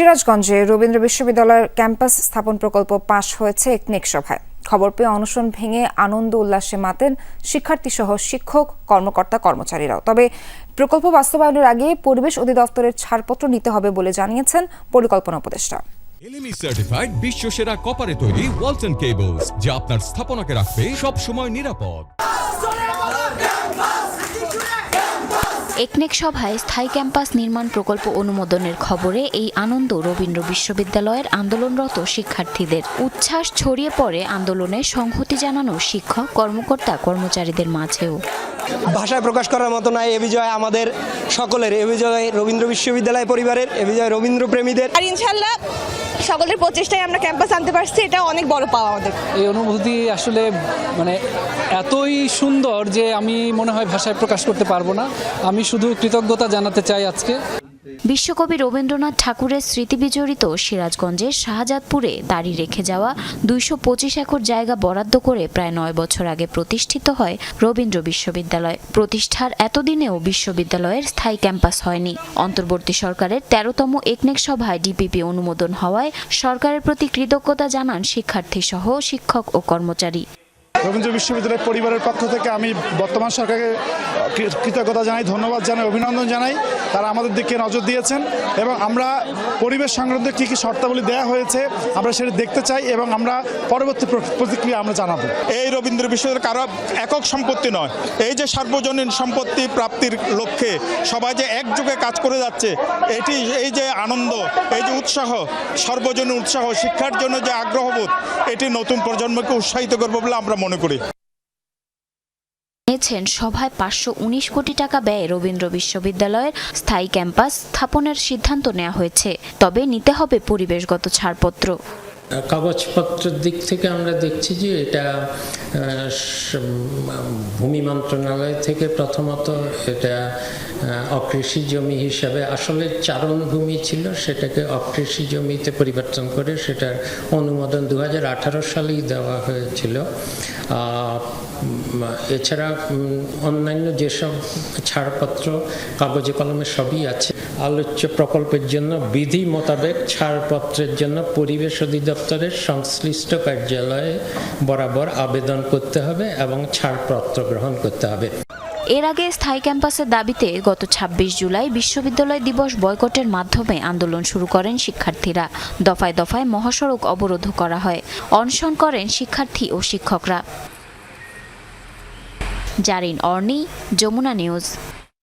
সিরাজগঞ্জে রবীন্দ্র বিশ্ববিদ্যালয়ের ক্যাম্পাস স্থাপন প্রকল্প পাশ হয়েছে একনেক সভায়। খবর পেয়ে অনশন ভেঙে আনন্দ উল্লাসে মাতেন শিক্ষার্থী সহ শিক্ষক কর্মকর্তা কর্মচারীরাও। তবে প্রকল্প বাস্তবায়নের আগে পরিবেশ অধিদপ্তরের ছাড়পত্র নিতে হবে বলে জানিয়েছেন পরিকল্পনা উপদেষ্টা। এলএমই সার্টিফাইড বিশ্ব সেরা কপারে তৈরি ওয়ালটন কেবলস যা আপনার স্থাপনাকে রাখবে সব সময় নিরাপদ একনেক সভায় স্থায়ী ক্যাম্পাস নির্মাণ প্রকল্প অনুমোদনের খবরে এই আনন্দ রবীন্দ্র বিশ্ববিদ্যালয়ের আন্দোলনরত শিক্ষার্থীদের উচ্ছ্বাস ছড়িয়ে পড়ে আন্দোলনে সংহতি জানানো শিক্ষক, কর্মকর্তা, কর্মচারীদের মাঝেও। ভাষায় প্রকাশ করার মতো নয় এ বিজয় আমাদের সকলের। এ বিজয় রবীন্দ্র বিশ্ববিদ্যালয় পরিবারের এ বিজয় রবীন্দ্র প্রেমীদের। আর ইনশাল্লাহ সকলের প্রচেষ্টায় আমরা ক্যাম্পাস আনতে পারছি। এটা অনেক বড় পাওয়া আমাদের। এই অনুভূতি আসলে মানে এতই সুন্দর যে আমি মনে হয় ভাষায় প্রকাশ করতে পারব না। আমি শুধু কৃতজ্ঞতা জানাতে চাই আজকে। বিশ্বকবি রবীন্দ্রনাথ ঠাকুরের স্মৃতি বিজড়িত সিরাজগঞ্জের শাহজাদপুরে দাঁড়ি রেখে যাওয়া দুইশো পঁচিশ একর জায়গা বরাদ্দ করে প্রায় নয় বছর আগে প্রতিষ্ঠিত হয় রবীন্দ্র বিশ্ববিদ্যালয়। প্রতিষ্ঠার এতদিনেও বিশ্ববিদ্যালয়ের স্থায়ী ক্যাম্পাস হয়নি। অন্তর্বর্তী সরকারের তেরোতম একনেক সভায় ডিপিপি অনুমোদন হওয়ায় সরকারের প্রতি কৃতজ্ঞতা জানান শিক্ষার্থী সহ শিক্ষক ও কর্মচারী। রবীন্দ্র বিশ্ববিদ্যালয় পরিবারের পক্ষ থেকে আমি বর্তমান সরকারকে কৃতজ্ঞতা জানাই, ধন্যবাদ জানাই, অভিনন্দন জানাই। তারা আমাদের দিকে নজর দিয়েছেন এবং আমরা পরিবেশ সংক্রান্ত কী কী শর্তাবলী দেওয়া হয়েছে আমরা সেটা দেখতে চাই এবং আমরা পরবর্তী প্র- প্রতিক্রিয়া আমরা জানাব। এই রবীন্দ্র বিশ্ববিদ্যালয় কারও একক সম্পত্তি নয়। এই যে সার্বজনীন সম্পত্তি প্রাপ্তির লক্ষ্যে সবাই যে একযোগে কাজ করে যাচ্ছে, এটি এই যে আনন্দ, এই যে উৎসাহ, সর্বজনীন উৎসাহ, শিক্ষার জন্য যে আগ্রহবোধ, এটি নতুন প্রজন্মকে উৎসাহিত করবে বলে আমরা মনে করি। নিয়েছেন সভায় পাঁচশো উনিশ কোটি টাকা ব্যয়ে রবীন্দ্র বিশ্ববিদ্যালয়ের স্থায়ী ক্যাম্পাস স্থাপনের সিদ্ধান্ত নেওয়া হয়েছে। তবে নিতে হবে পরিবেশগত ছাড়পত্র। কাগজপত্রের দিক থেকে আমরা দেখছি যে এটা ভূমি মন্ত্রণালয় থেকে প্রথমত এটা অকৃষি জমি হিসাবে আসলে চারণ ভূমি ছিল সেটাকে অকৃষি জমিতে পরিবর্তন করে সেটার অনুমোদন দু হাজার আঠারো সালেই দেওয়া হয়েছিল। এছাড়া অন্যান্য যেসব ছাড়পত্র, কাগজে কলমে সবই আছে। আলোচ্য প্রকল্পের জন্য বিধি মোতাবেক ছাড়পত্রের জন্য পরিবেশ অধিদপ্তরের সংশ্লিষ্ট কার্যালয়ে বরাবর আবেদন করতে হবে এবং ছাড়পত্র গ্রহণ করতে হবে। এর আগে স্থায়ী ক্যাম্পাসের দাবিতে গত ২৬ জুলাই বিশ্ববিদ্যালয় দিবস বয়কটের মাধ্যমে আন্দোলন শুরু করেন শিক্ষার্থীরা। দফায় দফায় মহাসড়ক অবরোধ করা হয়। অনশন করেন শিক্ষার্থী ও শিক্ষকরা। জারিন অর্নি, যমুনা নিউজ।